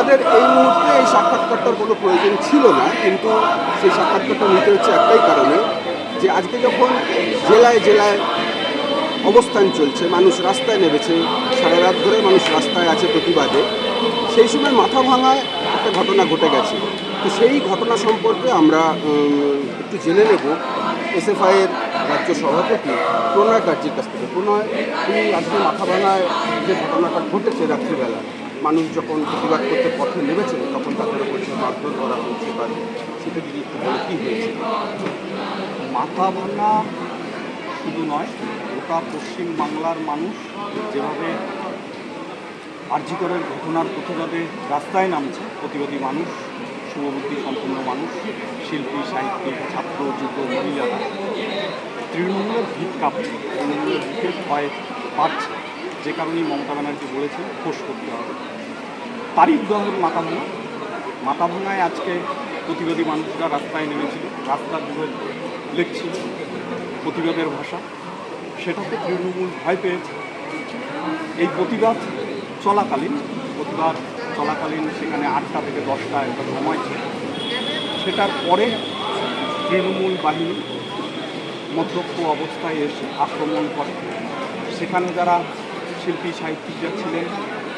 আমাদের এই মুহূর্তে এই সাক্ষাৎকারটার কোনো প্রয়োজন ছিল না, কিন্তু সেই সাক্ষাৎকারটা নিতে হচ্ছে একটাই কারণে যে আজকে যখন জেলায় জেলায় অবস্থান চলছে, মানুষ রাস্তায় নেমেছে, সারা রাত ধরে মানুষ রাস্তায় আছে প্রতিবাদে, সেই সময় মাথা ভাঙায় একটা ঘটনা ঘটে গেছে। তো সেই ঘটনা সম্পর্কে আমরা একটু জেনে নেব। এসএফআইয়ের রাজ্য সভাপতি প্রণয় কার্যের কাছ থেকে। প্রণয়, তুমি আজকে মাথা ভাঙায় যে ঘটনাটা ঘটেছে রাত্রিবেলা। মানুষ যখন প্রতিবাদ করতে পথে নেমেছে, তখন তাদের উপর মারধর করা হয়েছে বা সেটা যদি একটু বলো, কী হয়েছে? মাথা ভাঙা শুধু নয়, গোটা পশ্চিম বাংলার মানুষ যেভাবে আর্যিকরের ঘটনার প্রতিবাদে রাস্তায় নামছে, প্রতিবাদী মানুষ, শুভবুদ্ধি সম্পন্ন মানুষ, শিল্পী, সাহিত্যিক, ছাত্র, যুব, মহিলারা, তৃণমূলের ভিত কাঁপছে, তৃণমূলের ভিতের ভয় পাচ্ছে যে কারণেই মমতা ব্যানার্জি বলেছেন খোঁজ করতে হবে। তারই উদাহরণ মাথা ভাঙা মাথা ভাঙায় আজকে প্রতিবাদী মানুষরা রাস্তায় নেমেছিল রাস্তার জুড়ে লিখছিল প্রতিবাদের ভাষা। সেটাকে তৃণমূল ভয় পেয়েছে। এই প্রতিবাদ চলাকালীন প্রতিবাদ চলাকালীন সেখানে আটটা থেকে দশটা একটা সময় ছিল। সেটার পরে তৃণমূল বাহিনী মধ্যক্ষ অবস্থায় এসে আক্রমণ করে। সেখানে যারা শিল্পী, সাহিত্যিকরা ছিলেন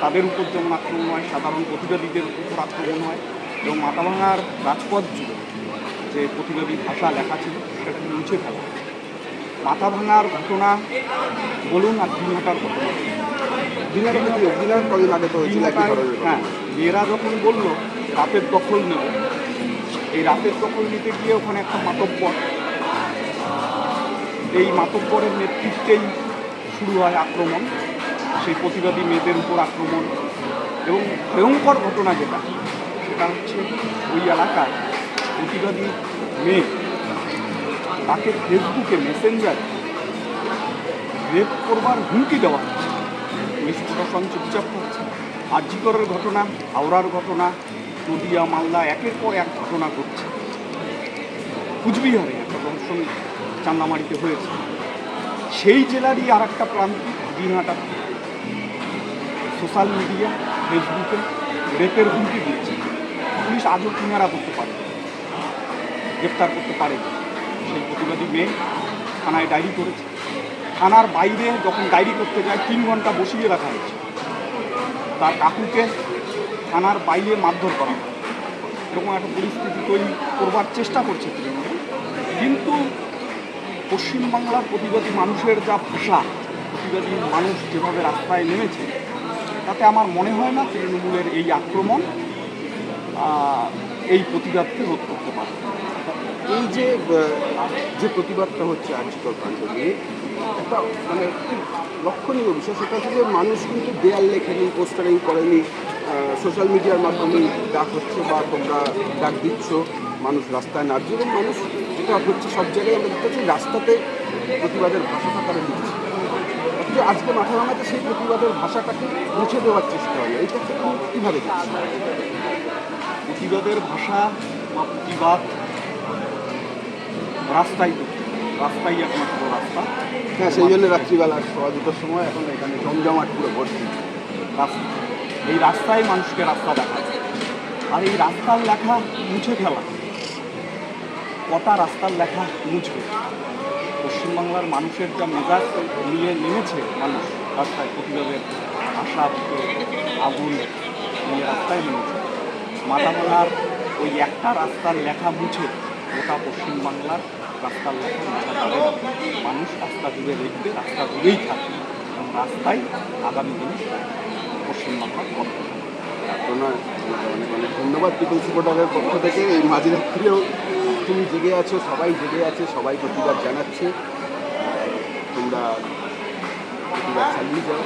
তাদের উপর যেমন আক্রমণ হয় সাধারণ প্রতিবাদীদের উপর আক্রমণ হয় এবং মাথাভাঙার রাজপথ জুড়ে যে প্রতিবাদী ভাষা লেখা ছিল সেটাকে মুছে ফেলা। মাথা ভাঙার ঘটনা বলুন আর দিনহাটার ঘটনা? হ্যাঁ মেয়েরা যখন বলল রাতের দখল নেব। এই রাতের দখল নিতে গিয়ে ওখানে একটা মাতব্বর। এই মাতব্বরের নেতৃত্বেই শুরু হয় আক্রমণ। সেই প্রতিবাদী মেয়েদের উপর আক্রমণ এবং ভয়ঙ্কর ঘটনা যেটা, সেটা হচ্ছে ওই এলাকায় প্রতিবাদী মেয়ে তাকে ফেসবুকে মেসেঞ্জার রেপ করবার হুমকি দেওয়া হচ্ছে। পুলিশ প্রশাসন চুপচাপ থাকছে। আর্যিকরের ঘটনা, হাওড়ার ঘটনা, নদিয়া, মালদা, একের পর এক ঘটনা ঘটছে। কুচবিহারে একটা দর্শন চান্দামারিতে হয়েছে। সেই জেলারই আর একটা প্রান্তিক, দিনহাটা। সোশ্যাল মিডিয়া, ফেসবুকে রেপের হুমকি দিচ্ছে। পুলিশ আজও কিনারা করতে পারে। গ্রেপ্তার করতে পারে। সেই প্রতিবাদী মেয়ে থানায় ডায়েরি করেছে। থানার বাইরে যখন ডায়েরি করতে যায়, তিন ঘণ্টা বসিয়ে রাখা হয়েছে। তার কাকুকে থানার বাইরে মারধর করা হয়। এরকম একটা পরিস্থিতি তৈরি করবার চেষ্টা করছে তৃণমূল। কিন্তু পশ্চিমবাংলার প্রতিবাদী মানুষের যা ভাষা প্রতিবাদী মানুষ যেভাবে রাস্তায় নেমেছে তাতে আমার মনে হয় না তৃণমূলের এই আক্রমণ এই প্রতিবাদকে রোধ করতে পারে। এই যে যে প্রতিবাদটা হচ্ছে আর্যিকর নিয়ে একটা মানে লক্ষণীয় বিষয়, সেটা হচ্ছে যে মানুষ কিন্তু দেয়াল লেখেনি, পোস্টারিং করেনি সোশ্যাল মিডিয়ার মাধ্যমে ডাক হচ্ছে বা তোমরা ডাক দিচ্ছ, মানুষ রাস্তায় নাচছে, এবং মানুষ যেটা হচ্ছে সব জায়গায় আমরা দেখতে পাচ্ছি, রাস্তাতে প্রতিবাদের ভাষাটা তারা লিখছে অথচ আজকে মাথা ভাঙাতে সেই প্রতিবাদের ভাষাটাকে মুছে দেওয়ার চেষ্টা হলো এইটা কীভাবে প্রতিবাদের ভাষা বা প্রতিবাদ রাস্তায় রাস্তাই একমাত্র রাস্তা। হ্যাঁ সেই জন্য রাত্রিবেলা সোয়া দুটোর সময় এখন এখানে জমজমাট পুরো ভর্তি রাস্তা এই রাস্তায় মানুষকে রাস্তা দেখা। আর এই রাস্তার লেখা মুছে ফেলা। কটা রাস্তার লেখা মুছবে? পশ্চিমবাংলার মানুষের যা মেজাজ নিয়ে নেমেছে মানুষ রাস্তায় প্রতিবাদের আশা আগুন নিয়ে রাস্তায় নেমেছে। মাথাভাঙার ওই একটা রাস্তার লেখা মুছে গোটা পশ্চিমবাংলার রাস্তার লেখা মুছে যাবে মানুষ রাস্তা জুড়ে দেখবে, রাস্তা জুড়েই থাকবে এবং রাস্তায় আগামী দিনে পশ্চিমবাংলার আপনার অনেক অনেক ধন্যবাদ পিপুল সুপারটারের পক্ষ থেকে। এই মাঝরাত্রিও তুমি জেগে আছো সবাই জেগে আছে সবাই প্রতিবাদ জানাচ্ছে। তোমরা প্রতিবাদ চালিয়ে যাও